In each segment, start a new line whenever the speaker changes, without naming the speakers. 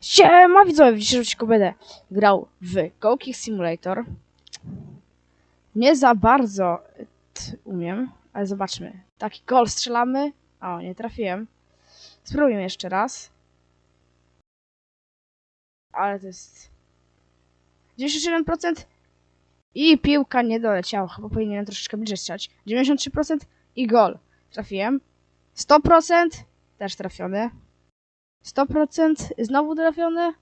Siema widzowie, w dzisiejszym będę grał w Go Simulator. Nie za bardzo umiem, ale zobaczmy. Taki gol strzelamy. O, nie trafiłem. Spróbujmy jeszcze raz. Ale to jest... 97% i piłka nie doleciała. Chyba powinienem troszeczkę bliżej strzelać. 93% i gol. Trafiłem. 100% też trafiony. 100% znowu trafiony.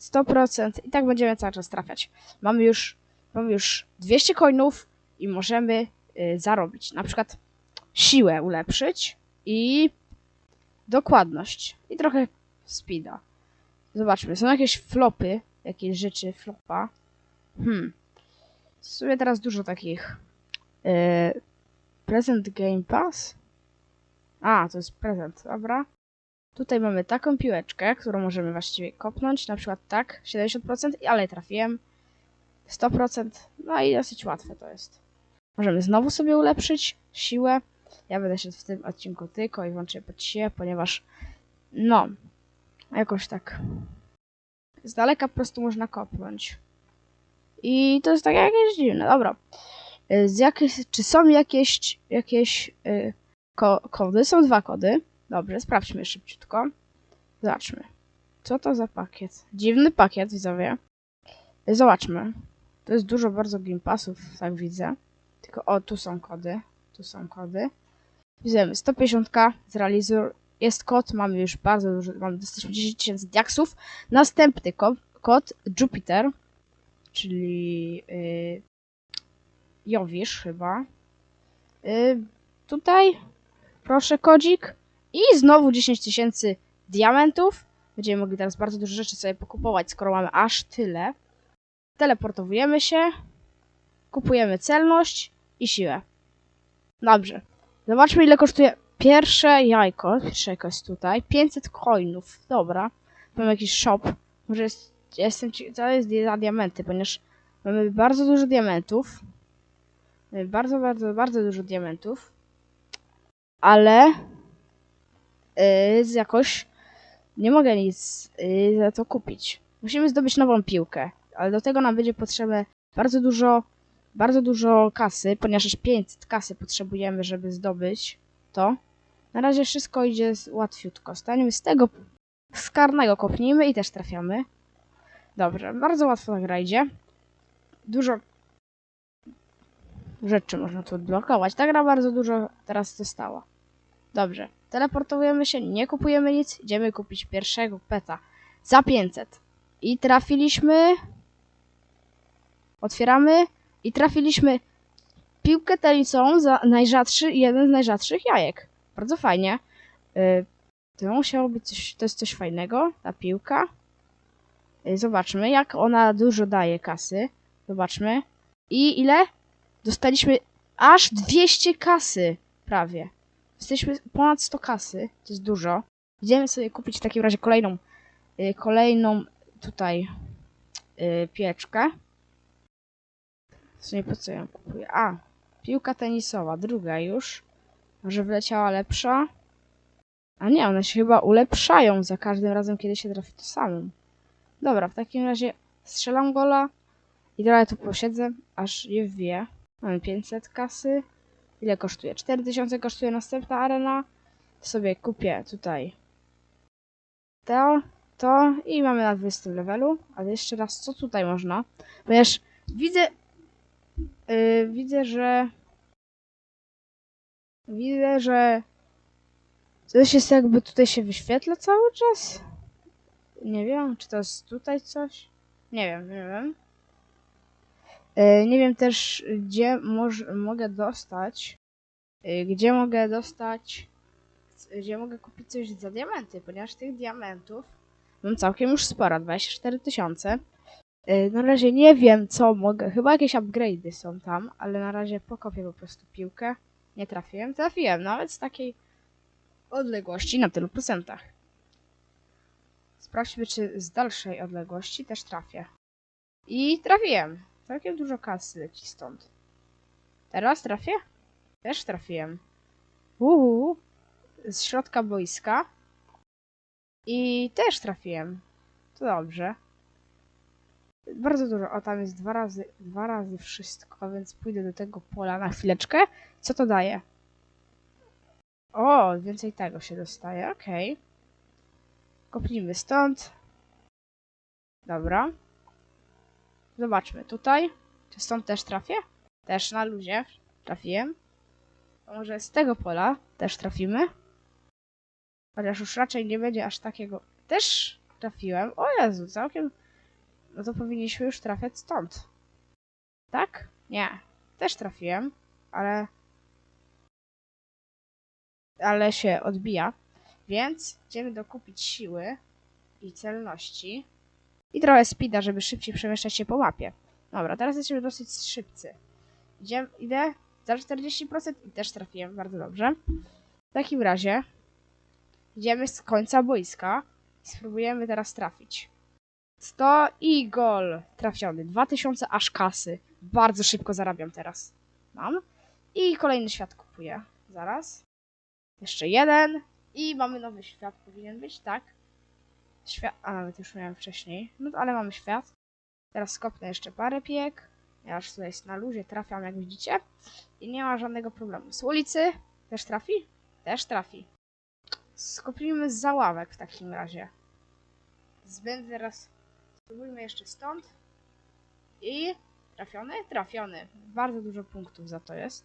100% i tak będziemy cały czas trafiać. Mamy już, mamy już 200 coinów i możemy y, zarobić. Na przykład siłę ulepszyć i dokładność i trochę speeda. Zobaczmy, są jakieś flopy, jakieś rzeczy flopa. Hmm. W sumie teraz dużo takich. Y, present Game Pass. A, to jest prezent, dobra. Tutaj mamy taką piłeczkę, którą możemy właściwie kopnąć, na przykład tak, 70%, ale trafiłem. 100%, no i dosyć łatwe to jest. Możemy znowu sobie ulepszyć siłę. Ja będę się w tym odcinku tylko i wyłącznie pod siłę, ponieważ no, jakoś tak z daleka po prostu można kopnąć. I to jest tak jakieś dziwne, dobra. Y, Z czy są jakieś, jakieś y, ko kody? Są dwa kody. Dobrze, sprawdźmy szybciutko. Zobaczmy. Co to za pakiet? Dziwny pakiet, widzowie. Zobaczmy. To jest dużo bardzo gimpasów, tak widzę. Tylko, o, tu są kody. Tu są kody. Widzimy, 150 zrealizuj. Jest kod, mamy już bardzo dużo, mamy dostaliśmy 10 tysięcy diaksów. Następny kod, kod Jupiter, czyli yy, Jowisz chyba. Yy, tutaj, proszę kodzik. I znowu 10 tysięcy diamentów. Będziemy mogli teraz bardzo dużo rzeczy sobie pokupować, skoro mamy aż tyle. Teleportowujemy się. Kupujemy celność i siłę. Dobrze. Zobaczmy ile kosztuje pierwsze jajko. Pierwsze jajko jest tutaj. 500 coinów. Dobra. Mam jakiś shop. Może jest... ja Jestem... Co jest za diamenty, ponieważ mamy bardzo dużo diamentów. Mamy bardzo, bardzo, bardzo dużo diamentów. Ale yy, jakoś nie mogę nic yy, za to kupić. Musimy zdobyć nową piłkę, ale do tego nam będzie potrzebne bardzo dużo, bardzo dużo kasy, ponieważ aż 500 kasy potrzebujemy, żeby zdobyć to. Na razie wszystko idzie łatwiutko. Staniemy z tego skarnego kopnijmy i też trafiamy. Dobrze, bardzo łatwo ta gra idzie. Dużo rzeczy można tu odblokować. Ta gra bardzo dużo teraz dostała. Dobrze. Teleportujemy się, nie kupujemy nic, idziemy kupić pierwszego peta za 500. I trafiliśmy. Otwieramy i trafiliśmy piłkę tenisową za najrzadszy, jeden z najrzadszych jajek. Bardzo fajnie. Y, To musiało być coś, to jest coś fajnego, ta piłka. Y, Zobaczmy, jak ona dużo daje kasy. Zobaczmy. I ile? Dostaliśmy aż 200 kasy, prawie. Jesteśmy ponad 100 kasy, to jest dużo. Idziemy sobie kupić w takim razie kolejną, y, kolejną tutaj y, pieczkę. W sumie po co ją kupuję? A, piłka tenisowa, druga już. Może wyleciała lepsza? A nie, one się chyba ulepszają za każdym razem, kiedy się trafi to samą. Dobra, w takim razie strzelam gola i trochę tu posiedzę, aż je wbije. Mamy 500 kasy. Ile kosztuje? 4000 kosztuje następna arena. Sobie kupię tutaj to, to i mamy na 20 levelu. Ale jeszcze raz, co tutaj można? Ponieważ widzę, yy, widzę, że widzę, że coś jest jakby tutaj się wyświetla cały czas. Nie wiem, czy to jest tutaj coś? Nie wiem, nie wiem. Yy, nie wiem też, gdzie moż, mogę dostać y, gdzie mogę dostać, gdzie mogę kupić coś za diamenty, ponieważ tych diamentów mam całkiem już sporo, 24 tysiące. Y, Na razie nie wiem, co mogę, chyba jakieś upgrade'y są tam, ale na razie pokopię po prostu piłkę. Nie trafiłem, trafiłem, nawet z takiej odległości na tylu procentach. Sprawdźmy, czy z dalszej odległości też trafię. I trafiłem. Całkiem dużo kasy leci stąd. Teraz trafię? Też trafiłem. Uhu. Z środka boiska. I też trafiłem. To dobrze. Bardzo dużo. O, tam jest dwa razy, dwa razy wszystko, więc pójdę do tego pola na chwileczkę. Co to daje? O, więcej tego się dostaje, okej. Kopnijmy stąd. Dobra. Zobaczmy tutaj. Czy stąd też trafię? Też na luzie trafiłem. Może z tego pola też trafimy? Chociaż już raczej nie będzie aż takiego. Też trafiłem. O Jezu, całkiem. No to powinniśmy już trafiać stąd. Tak? Nie. Też trafiłem, ale. Ale się odbija. Więc idziemy dokupić siły i celności. I trochę speeda, żeby szybciej przemieszczać się po mapie. Dobra, teraz jesteśmy dosyć szybcy. Idę za 40% i też trafiłem bardzo dobrze. W takim razie idziemy z końca boiska i spróbujemy teraz trafić. 100 i gol trafiony. 2000 aż kasy. Bardzo szybko zarabiam teraz. Mam. I kolejny świat kupuję. Zaraz. Jeszcze jeden. I mamy nowy świat. Powinien być, tak? Świat. A nawet już miałem wcześniej. No ale mamy świat. Teraz skopnę jeszcze parę piek. Ja już tutaj na luzie trafiam, jak widzicie. I nie ma żadnego problemu. Z ulicy też trafi? Też trafi. Skopnijmy z załawek w takim razie. Zbędę teraz. Spróbujmy jeszcze stąd. I trafiony? Trafiony. Bardzo dużo punktów za to jest.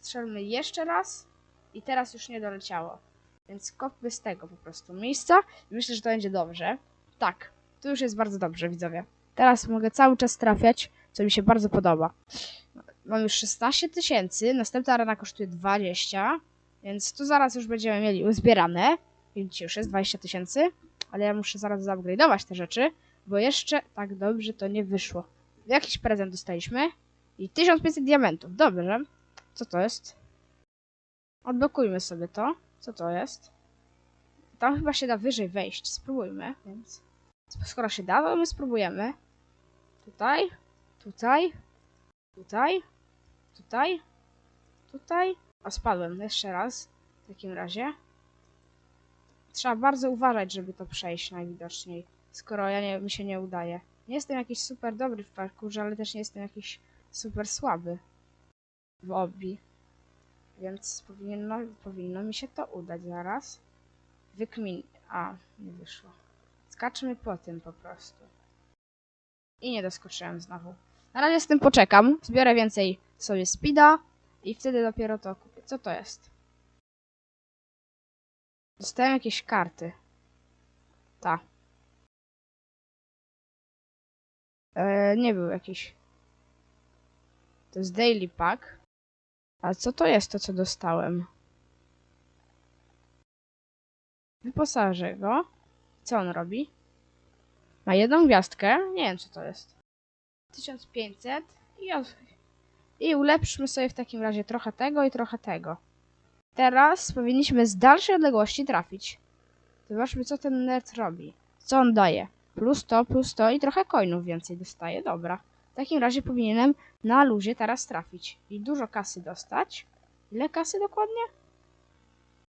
Strzelmy jeszcze raz. I teraz już nie doleciało. Więc kopmy z tego po prostu miejsca. Myślę, że to będzie dobrze. Tak, tu już jest bardzo dobrze, widzowie. Teraz mogę cały czas trafiać, co mi się bardzo podoba. Mam już 16 tysięcy, następna arena kosztuje 20, więc tu zaraz już będziemy mieli uzbierane. Widzicie, już jest 20 tysięcy, ale ja muszę zaraz zaupgrade'ować te rzeczy, bo jeszcze tak dobrze to nie wyszło. Jakiś prezent dostaliśmy i 1500 diamentów, dobrze. Co to jest? Odblokujmy sobie to. Co to jest? Tam chyba się da wyżej wejść. Spróbujmy, więc. Skoro się da, to my spróbujemy. Tutaj, tutaj, tutaj, tutaj, tutaj. O, spadłem jeszcze raz. W takim razie. Trzeba bardzo uważać, żeby to przejść najwidoczniej. Skoro ja nie, mi się nie udaje. Nie jestem jakiś super dobry w parkurze, ale też nie jestem jakiś super słaby w obi. Więc powinno, powinno mi się to udać zaraz. Wykmin... A, nie wyszło. Skaczmy po tym po prostu. I nie doskoczyłem znowu. Na razie z tym poczekam. Zbiorę więcej sobie speeda i wtedy dopiero to kupię. Co to jest? Dostałem jakieś karty. Ta. E, nie był jakiś. To jest daily pack. A co to jest to, co dostałem? Wyposażę go. Co on robi? Ma jedną gwiazdkę. Nie wiem, co to jest. 1500 i, od... i ulepszmy sobie w takim razie trochę tego i trochę tego. Teraz powinniśmy z dalszej odległości trafić. Zobaczmy, co ten nerd robi. Co on daje? Plus to, plus to i trochę coinów więcej dostaje. Dobra. W takim razie powinienem na luzie teraz trafić i dużo kasy dostać. Ile kasy dokładnie?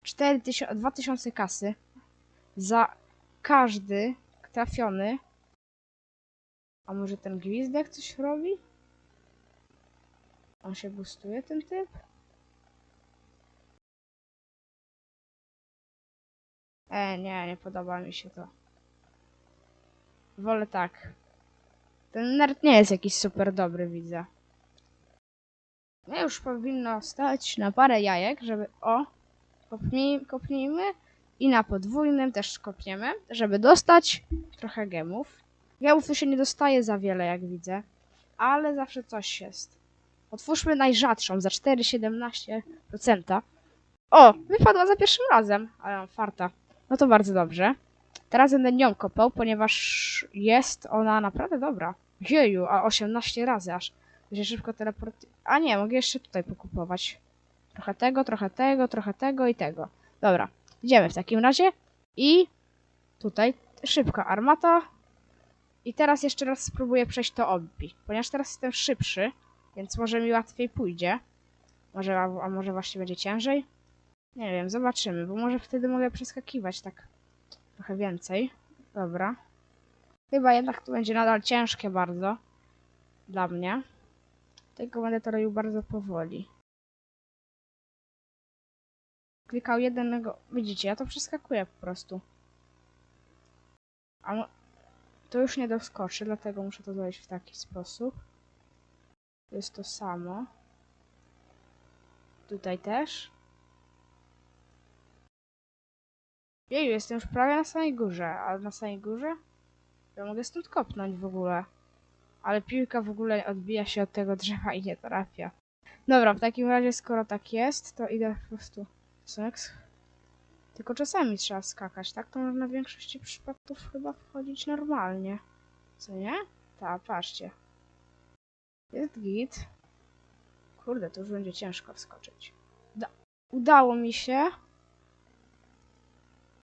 4000, 2000 kasy za każdy trafiony. A może ten gwizdek coś robi? On się boostuje, ten typ? E, nie, nie podoba mi się to. Wolę tak. Ten nerd nie jest jakiś super dobry, widzę. No już powinno stać na parę jajek, żeby... O! Kopnij, kopnijmy. I na podwójnym też kopniemy, żeby dostać trochę gemów. Gemów tu się nie dostaje za wiele, jak widzę. Ale zawsze coś jest. Otwórzmy najrzadszą za 4,17%. O! Wypadła za pierwszym razem, ale mam farta. No to bardzo dobrze. Teraz będę nią kopał, ponieważ jest ona naprawdę dobra. Jeju, a 18 razy aż. Będzie szybko teleport... A nie, mogę jeszcze tutaj pokupować. Trochę tego, trochę tego, trochę tego i tego. Dobra, idziemy w takim razie. I tutaj szybka armata. I teraz jeszcze raz spróbuję przejść to obbi. Ponieważ teraz jestem szybszy, więc może mi łatwiej pójdzie. Może, a może właśnie będzie ciężej? Nie wiem, zobaczymy, bo może wtedy mogę przeskakiwać tak Trochę więcej. Dobra. Chyba jednak to będzie nadal ciężkie bardzo. Dla mnie. Tylko będę to robił bardzo powoli. Klikał jednego... Widzicie, ja to przeskakuję po prostu. A mo- to już nie doskoczy, dlatego muszę to zrobić w taki sposób. To jest to samo. Tutaj też. Jeju, jestem już prawie na samej górze. A na samej górze? Ja mogę stąd kopnąć w ogóle. Ale piłka w ogóle odbija się od tego drzewa i nie trafia. Dobra, w takim razie, skoro tak jest, to idę po prostu... Seks. Tylko czasami trzeba skakać, tak? To można w większości przypadków chyba wchodzić normalnie. Co nie? Tak, patrzcie. Jest git. Kurde, to już będzie ciężko wskoczyć. Da udało mi się.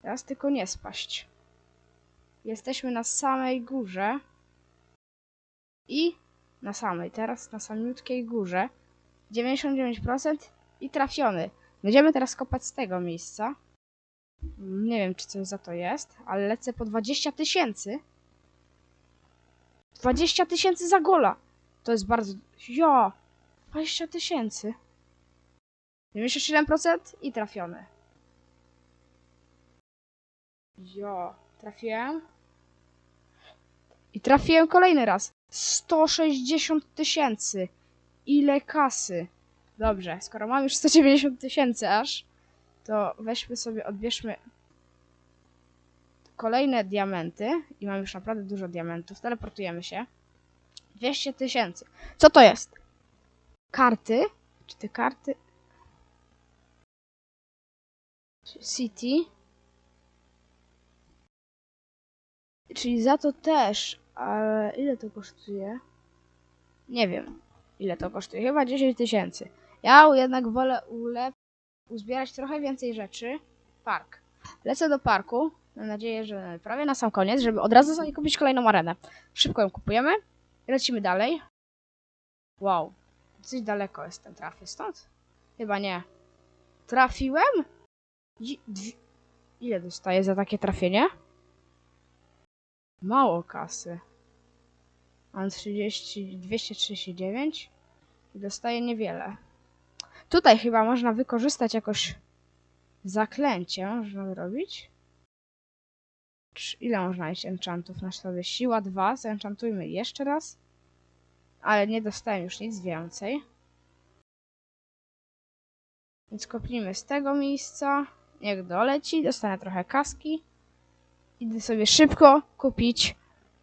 Teraz tylko nie spaść. Jesteśmy na samej górze. I na samej, teraz na samiutkiej górze. 99% i trafiony. Będziemy teraz kopać z tego miejsca. Nie wiem, czy coś za to jest, ale lecę po 20 tysięcy. 20 tysięcy za gola! To jest bardzo... Jo! 20 tysięcy. 97% i trafiony. Jo, trafiłem. I trafiłem kolejny raz. 160 tysięcy. Ile kasy. Dobrze, skoro mam już 190 tysięcy aż, to weźmy sobie, odbierzmy kolejne diamenty i mam już naprawdę dużo diamentów. Teleportujemy się. 200 tysięcy. Co to jest? Karty. Czy te karty? City. Czyli za to też, ale ile to kosztuje? Nie wiem, ile to kosztuje. Chyba 10 tysięcy. Ja jednak wolę uzbierać trochę więcej rzeczy. Park. Lecę do parku. Mam nadzieję, że prawie na sam koniec, żeby od razu sobie kupić kolejną arenę. Szybko ją kupujemy. Lecimy dalej. Wow. Coś daleko jestem. Trafię stąd? Chyba nie. Trafiłem? Ile dostaję za takie trafienie? Mało kasy. Mam 30, 239 i dostaję niewiele. Tutaj chyba można wykorzystać jakoś zaklęcie. Można zrobić. Ile można mieć enchantów na sobie? Siła 2. Zenchantujmy jeszcze raz. Ale nie dostałem już nic więcej. Więc kopnijmy z tego miejsca. Niech doleci. Dostanę trochę kaski. Idę sobie szybko kupić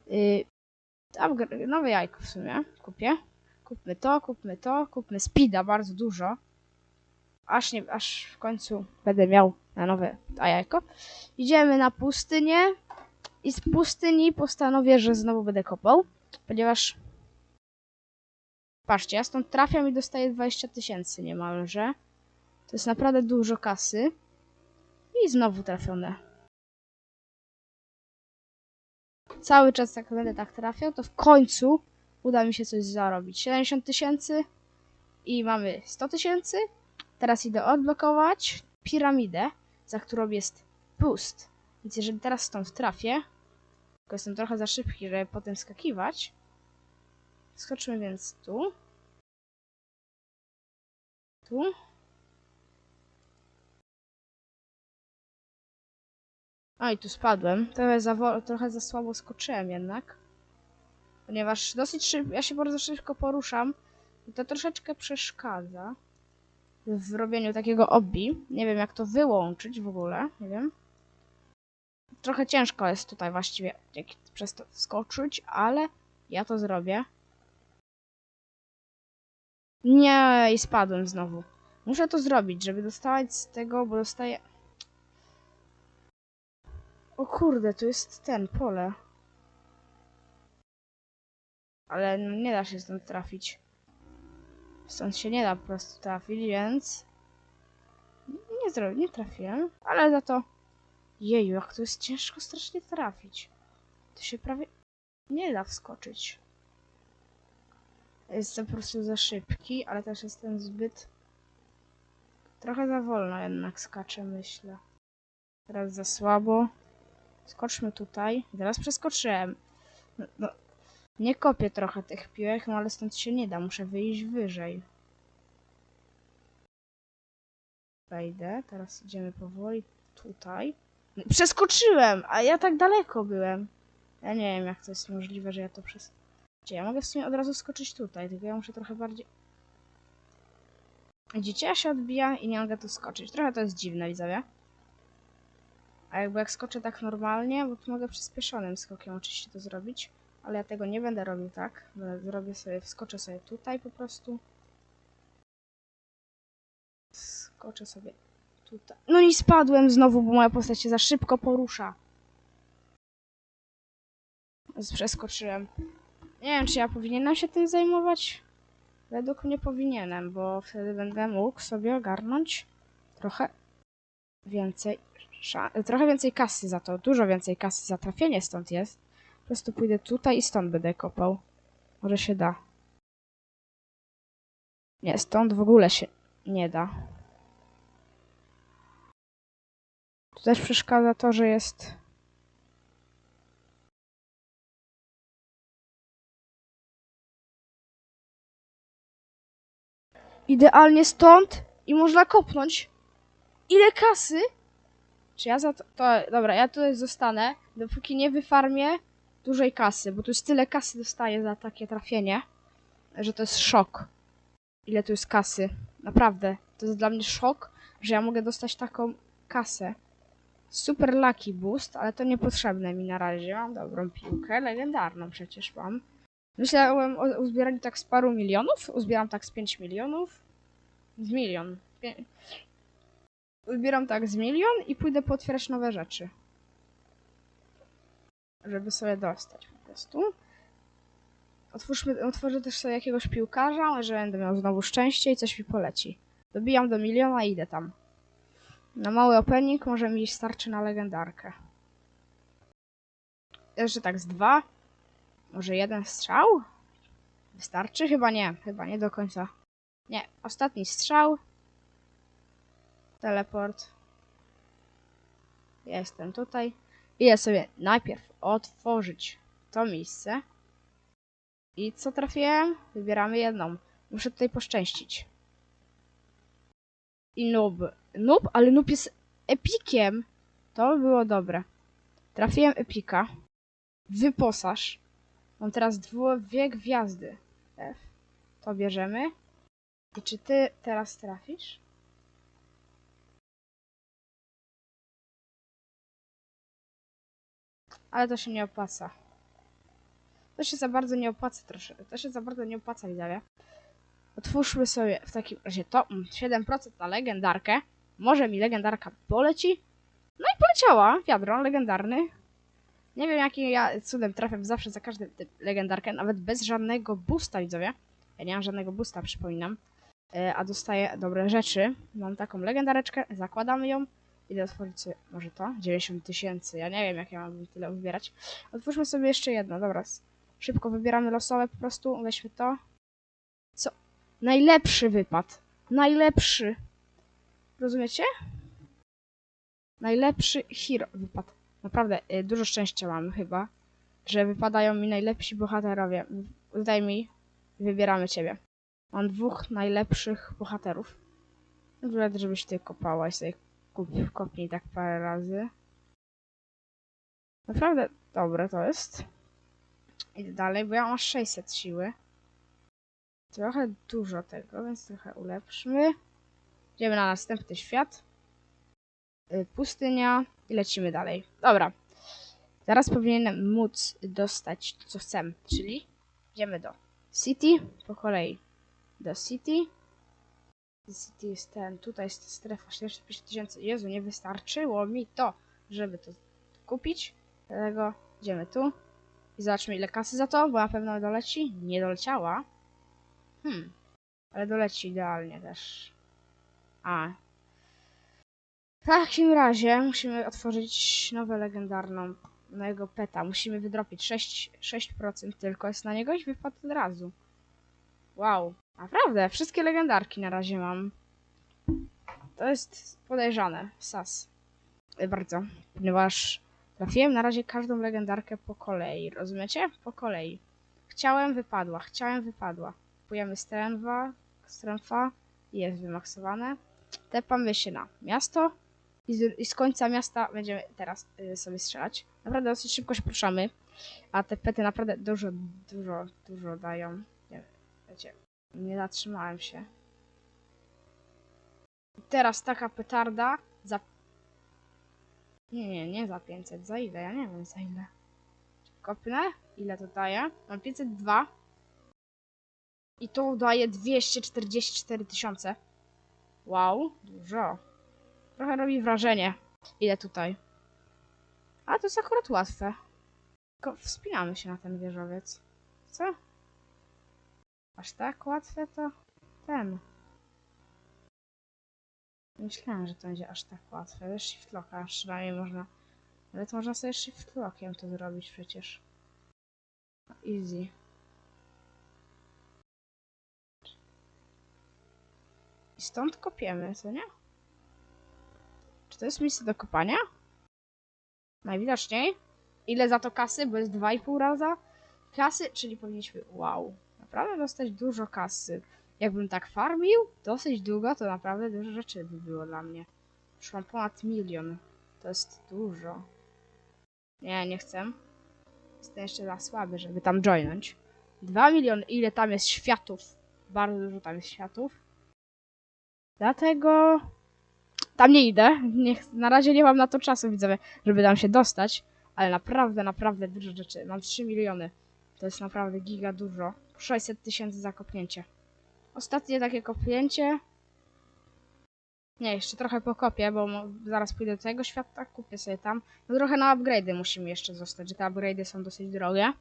yy, nowe jajko w sumie. Kupię. Kupmy to, kupmy to, kupmy speeda bardzo dużo. Aż, nie, aż w końcu będę miał na nowe jajko. Idziemy na pustynię i z pustyni postanowię, że znowu będę kopał, ponieważ patrzcie, ja stąd trafiam i dostaję 20 tysięcy niemalże. To jest naprawdę dużo kasy. I znowu trafione. Cały czas jak będę tak trafiał, to w końcu uda mi się coś zarobić. 70 tysięcy i mamy 100 tysięcy. Teraz idę odblokować piramidę, za którą jest pust. Więc jeżeli teraz stąd trafię, tylko jestem trochę za szybki, żeby potem skakiwać. Skoczmy więc tu. Tu. O i tu spadłem. Trochę za, trochę za słabo skoczyłem jednak. Ponieważ dosyć szybko, ja się bardzo szybko poruszam. I to troszeczkę przeszkadza w robieniu takiego obi. Nie wiem jak to wyłączyć w ogóle, nie wiem. Trochę ciężko jest tutaj właściwie jak przez to skoczyć, ale ja to zrobię. Nie, i spadłem znowu. Muszę to zrobić, żeby dostawać z tego, bo dostaję... O kurde, tu jest ten, pole. Ale no, nie da się stąd trafić. Stąd się nie da po prostu trafić, więc... Nie zrobię, nie trafiłem, ale za to... Jeju, jak to jest ciężko strasznie trafić. To się prawie nie da wskoczyć. Jestem po prostu za szybki, ale też jestem zbyt... Trochę za wolno jednak skaczę, myślę. Teraz za słabo. Skoczmy tutaj. Teraz przeskoczyłem. No, no, nie kopię trochę tych piłek, no ale stąd się nie da. Muszę wyjść wyżej. Wejdę. Teraz idziemy powoli tutaj. No, Przeskoczyłem, a ja tak daleko byłem. Ja nie wiem, jak to jest możliwe, że ja to przez... Gdzie ja mogę w sumie od razu skoczyć tutaj, tylko ja muszę trochę bardziej... Widzicie, ja się odbija i nie mogę tu skoczyć. Trochę to jest dziwne, widzowie. A jakby jak skoczę tak normalnie, bo tu mogę przyspieszonym skokiem oczywiście to zrobić, ale ja tego nie będę robił tak. Zrobię sobie, wskoczę sobie tutaj po prostu. Skoczę sobie tutaj. No i spadłem znowu, bo moja postać się za szybko porusza. Przeskoczyłem. Nie wiem, czy ja powinienem się tym zajmować. Według mnie powinienem, bo wtedy będę mógł sobie ogarnąć trochę więcej, trochę więcej kasy za to, dużo więcej kasy za trafienie stąd jest. Po prostu pójdę tutaj i stąd będę kopał. Może się da. Nie, stąd w ogóle się nie da. Tu też przeszkadza to, że jest... Idealnie stąd i można kopnąć. Ile kasy? Czy ja za to... to... Dobra, ja tutaj zostanę, dopóki nie wyfarmię dużej kasy, bo tu jest tyle kasy dostaję za takie trafienie, że to jest szok. Ile tu jest kasy. Naprawdę. To jest dla mnie szok, że ja mogę dostać taką kasę. Super lucky boost, ale to niepotrzebne mi na razie. Mam dobrą piłkę, legendarną przecież mam. Myślałem o uzbieraniu tak z paru milionów. Uzbieram tak z 5 milionów. Z milion. Pię... Uzbieram tak z milion i pójdę pootwierać nowe rzeczy. Żeby sobie dostać po prostu. Otwórzmy, otworzę też sobie jakiegoś piłkarza, że będę miał znowu szczęście i coś mi poleci. Dobijam do miliona i idę tam. Na mały opening może mi starczy na legendarkę. Jeszcze tak z dwa. Może jeden strzał? Wystarczy? Chyba nie. Chyba nie do końca. Nie. Ostatni strzał. Teleport. Jestem tutaj. Idę sobie najpierw otworzyć to miejsce. I co trafiłem? Wybieramy jedną. Muszę tutaj poszczęścić. I noob. Noob, ale noob jest epikiem. To by było dobre. Trafiłem epika. Wyposaż. Mam teraz dwie gwiazdy. F. To bierzemy. I czy ty teraz trafisz? Ale to się nie opłaca. To się za bardzo nie opłaca trosze. To się za bardzo nie opłaca, widzowie. Otwórzmy sobie w takim razie to. mm, 7% na legendarkę. Może mi legendarka poleci. No i poleciała. Wiadro, legendarny. Nie wiem jakim ja cudem trafiam zawsze za każdą legendarkę, nawet bez żadnego boosta, widzowie. Ja nie mam żadnego boosta, przypominam. E, A dostaję dobre rzeczy. Mam taką legendareczkę, zakładamy ją. Idę otworzyć może to? 90 tysięcy. Ja nie wiem, jak ja mam tyle wybierać. Otwórzmy sobie jeszcze jedno, dobra. Szybko wybieramy losowe po prostu. Weźmy to. Co? Najlepszy wypad. Najlepszy. Rozumiecie? Najlepszy hero wypad. Naprawdę, y, dużo szczęścia mam chyba, że wypadają mi najlepsi bohaterowie. Zdaj mi, wybieramy ciebie. Mam dwóch najlepszych bohaterów. Nawet żebyś ty kopała i sobie kopnij tak parę razy. Naprawdę dobre to jest. Idę dalej, bo ja mam aż 600 siły. Trochę dużo tego, więc trochę ulepszmy. Idziemy na następny świat. Y, Pustynia i lecimy dalej. Dobra. Zaraz powinienem móc dostać to, co chcę, czyli idziemy do City po kolei. Do City. City jest ten, tutaj jest strefa 45 tysięcy. Jezu, nie wystarczyło mi to, żeby to kupić. Dlatego idziemy tu i zobaczmy ile kasy za to, bo na pewno doleci. Nie doleciała. Hmm. Ale doleci idealnie też. A. W takim razie musimy otworzyć nową legendarną nowego peta. Musimy wydropić 6, 6% tylko jest na niego i wypadł od razu. Wow. Naprawdę, wszystkie legendarki na razie mam. To jest podejrzane. Sas. Y, Bardzo. Ponieważ Trafiłem na razie każdą legendarkę po kolei, rozumiecie? Po kolei. Chciałem, wypadła, chciałem, wypadła. Kupujemy stręfa, stręfa, jest wymaksowane. Tepamy się na miasto i z, i z końca miasta będziemy teraz y, sobie strzelać. Naprawdę dosyć szybko się poruszamy, a te pety naprawdę dużo, dużo, dużo dają. Nie, wiecie, nie zatrzymałem się. Teraz taka petarda za... Nie, nie, nie za 500, za ile? Ja nie wiem za ile. Kopnę? Ile to daje? Mam 502. I to daje 244 tysiące. Wow, dużo. Trochę robi wrażenie. Ile tutaj? A to jest akurat łatwe. Tylko wspinamy się na ten wieżowiec. Co? Aż tak łatwe to ten. Myślałem, że to będzie aż tak łatwe. Shift locka przynajmniej można. Ale to można sobie shift lockiem to zrobić przecież. Easy. I stąd kopiemy, co nie? Czy to jest miejsce do kopania? Najwidoczniej. Ile za to kasy? Bo jest 2,5 raza kasy, czyli powinniśmy... Wow. Naprawdę dostać dużo kasy. Jakbym tak farmił dosyć długo, to naprawdę dużo rzeczy by było dla mnie. Już mam ponad milion. To jest dużo. Nie, nie chcę. Jestem jeszcze za słaby, żeby tam joinąć. 2 miliony. Ile tam jest światów? Bardzo dużo tam jest światów. Dlatego tam nie idę. Nie, na razie nie mam na to czasu, widzowie, żeby tam się dostać. Ale naprawdę, naprawdę dużo rzeczy. Mam 3 miliony. To jest naprawdę giga dużo. 600 tysięcy za kopnięcie. Ostatnie takie kopnięcie. Nie, jeszcze trochę pokopię, bo zaraz pójdę do tego świata, kupię sobie tam. No trochę na upgrade'y musimy jeszcze zostać, że te upgrade'y są dosyć drogie.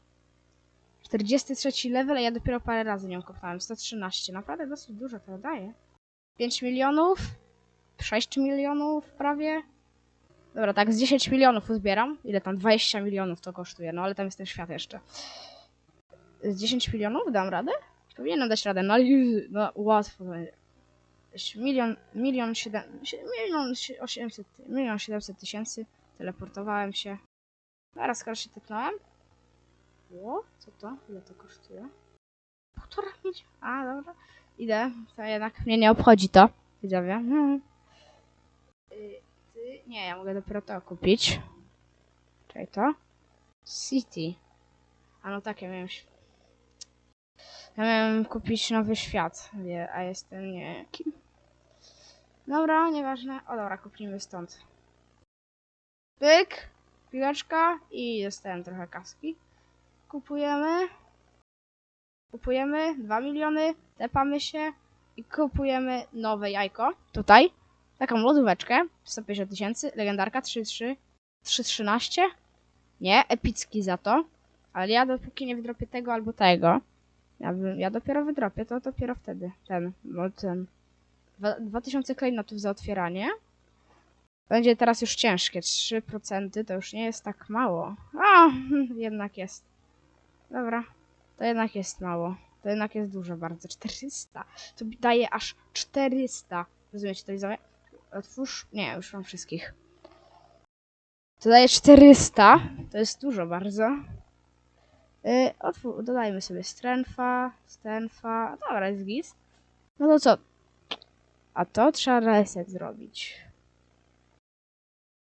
43 level, a ja dopiero parę razy nią kopnąłem. 113. Naprawdę dosyć dużo to daje. 5 milionów. 6 milionów prawie. Dobra, tak z 10 milionów uzbieram. Ile tam? 20 milionów to kosztuje, no ale tam jest ten świat jeszcze. Z 10 milionów dam radę? Powinienem dać radę, no no, łatwo będzie. Milion, milion siedem, sie- milion sie- osiemset, milion siedemset tysięcy. Teleportowałem się. Zaraz skoro się tepnąłem. O, co to? Ile to kosztuje? Półtora miliona. A, dobra. Idę. To jednak mnie nie obchodzi to. Widzowie. Hmm. Ty, nie, ja mogę dopiero to kupić. Czekaj to. City. A no tak, ja miałem... św- Ja miałem kupić nowy świat, a jestem nie kim. Dobra, nieważne. O dobra, kupimy stąd. Pyk, piłeczka i dostałem trochę kaski. Kupujemy. Kupujemy 2 miliony, tepamy się i kupujemy nowe jajko. Tutaj. Taką lodóweczkę. 150 tysięcy. Legendarka 3-3. 3-13. Nie, epicki za to. Ale ja dopóki nie wydropię tego albo tego. Ja, bym, ja dopiero wydropię, to dopiero wtedy. Ten, bo ten. Dwa- 2000 klejnotów za otwieranie. Będzie teraz już ciężkie. 3% to już nie jest tak mało. A, jednak jest. Dobra. To jednak jest mało. To jednak jest dużo bardzo. 400. To daje aż 400. Rozumiecie to widzowie? Otwórz. Nie, już mam wszystkich. To daje 400. To jest dużo bardzo. Yy, otwór, dodajmy sobie strengtha, strengtha. Dobra, jest gis. No to co? A to trzeba reset zrobić.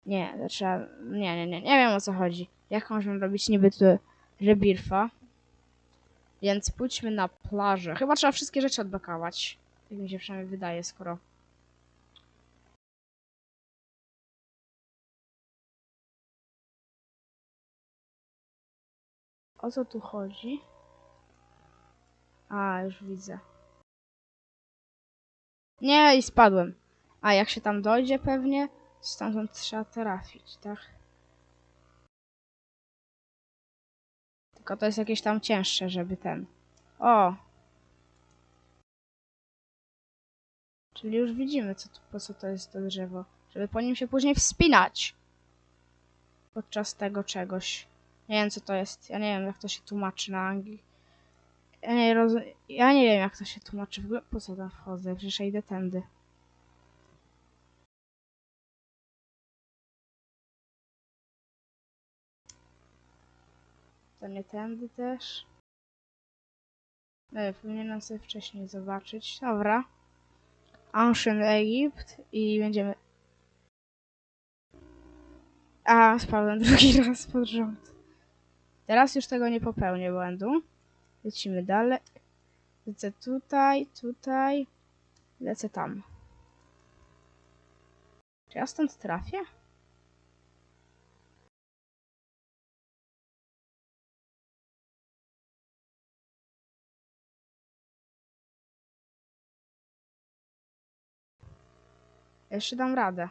Nie, to trzeba... Nie, nie, nie. Nie wiem o co chodzi. Jak możemy robić niby tu rebirfa? Więc pójdźmy na plażę. Chyba trzeba wszystkie rzeczy odblokować. Tak mi się przynajmniej wydaje, skoro... O co tu chodzi? A, już widzę. Nie, i spadłem. A, jak się tam dojdzie pewnie, stamtąd trzeba trafić, tak? Tylko to jest jakieś tam cięższe, żeby ten... O! Czyli już widzimy, co tu, po co to jest to drzewo. Żeby po nim się później wspinać. Podczas tego czegoś. Nie wiem, co to jest. Ja nie wiem, jak to się tłumaczy na Anglii. Ja nie, roz... ja nie wiem, jak to się tłumaczy. W ogóle po co tam wchodzę? Przecież ja idę tędy. to nie tędy też. Nie, powinienem sobie wcześniej zobaczyć. Dobra. Ancient Egypt i będziemy... A, spadłem drugi raz pod rząd. Teraz już tego nie popełnię błędu. Lecimy dalej. Lecę tutaj, tutaj. Lecę tam. Czy ja stąd trafię? Jeszcze dam radę.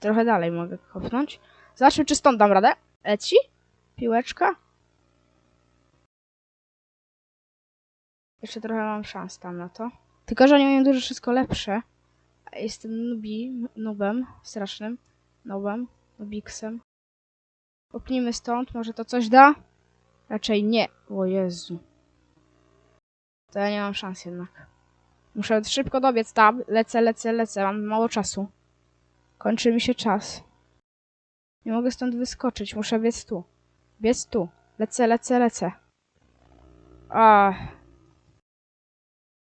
Trochę dalej mogę kopnąć. Zobaczmy, czy stąd dam radę. Leci? Piłeczka? Jeszcze trochę mam szans tam na to. Tylko, że oni mają dużo wszystko lepsze. Jestem nubi, nubem, strasznym. Nobem, nubiksem. Popnijmy stąd, może to coś da? Raczej nie. O Jezu. To ja nie mam szans jednak. Muszę szybko dobiec tam. Lecę, lecę, lecę. Mam mało czasu. Kończy mi się czas. Nie mogę stąd wyskoczyć. Muszę biec tu. Biec tu. Lecę, lecę, lecę. A.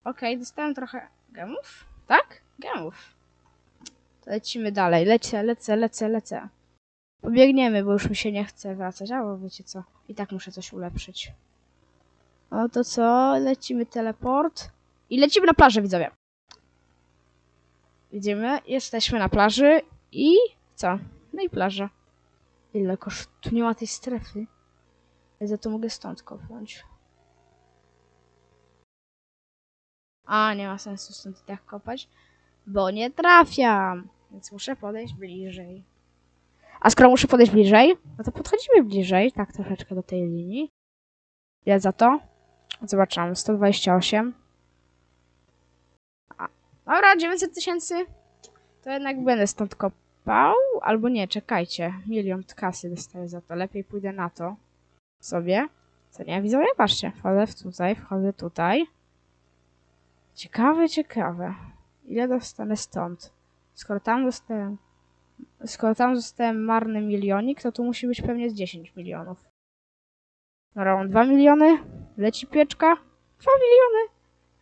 Okej, dostałem trochę gemów. Tak? Gemów. To lecimy dalej. Lecę, lecę, lecę, lecę. Pobiegniemy, bo już mi się nie chce wracać. Albo wiecie co? I tak muszę coś ulepszyć. No to co? Lecimy teleport. I lecimy na plażę, widzowie. Widzimy, jesteśmy na plaży i co? No i plaża. Ile koszt... Tu nie ma tej strefy. Ja za to mogę stąd kopnąć. A, nie ma sensu stąd i tak kopać, bo nie trafiam. Więc muszę podejść bliżej. A skoro muszę podejść bliżej, no to podchodzimy bliżej, tak troszeczkę do tej linii. Ile za to? Zobaczamy, 128. A, dobra, 900 tysięcy. To jednak będę stąd kopał, albo nie, czekajcie. Milion kasy dostaję za to, lepiej pójdę na to sobie. Co nie, widzowie? Patrzcie, wchodzę tutaj, wchodzę tutaj. Ciekawe, ciekawe. Ile dostanę stąd? Skoro tam dostałem... Skoro tam dostałem marny milionik, to tu musi być pewnie z 10 milionów. Dobra, mam 2 miliony. Leci pieczka. 2 miliony.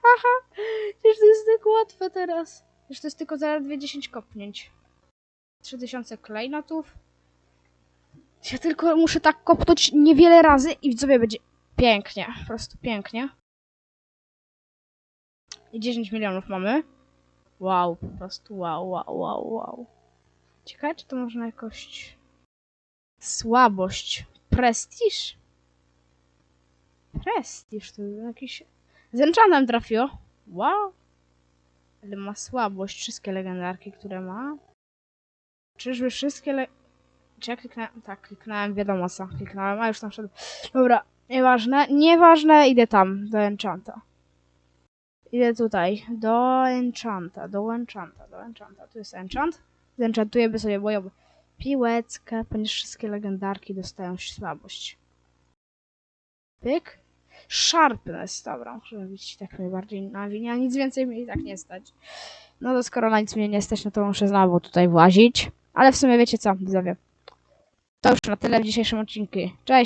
Haha. Przecież to jest tak łatwe teraz. Przecież to jest tylko zaledwie 10 kopnięć. 3000 klejnotów. Ja tylko muszę tak kopnąć niewiele razy i widzowie będzie pięknie. Po prostu pięknie. I 10 milionów mamy. Wow, po prostu wow, wow, wow, wow. Ciekawe, czy to można jakoś... Słabość. Prestiż? Prestiż, to jakiś... Z enchantem trafiło. Wow. Ale ma słabość. Wszystkie legendarki, które ma. Czyżby wszystkie le... Czy ja kliknąłem? Tak, kliknąłem, wiadomo co. Kliknąłem, a już tam szedł. Dobra, nieważne. Nieważne, idę tam, do enchanta. Idę tutaj, do enchanta, do enchanta, do enchanta. Tu jest enchant. Zenchantujemy sobie moją piłeczkę, ponieważ wszystkie legendarki dostają słabość. Pyk. Sharpness, dobra, muszę robić tak najbardziej na winie, a nic więcej mi tak nie stać. No to skoro na nic mnie nie stać, no to muszę znowu tutaj włazić. Ale w sumie wiecie co, widzowie. To już na tyle w dzisiejszym odcinku. Cześć!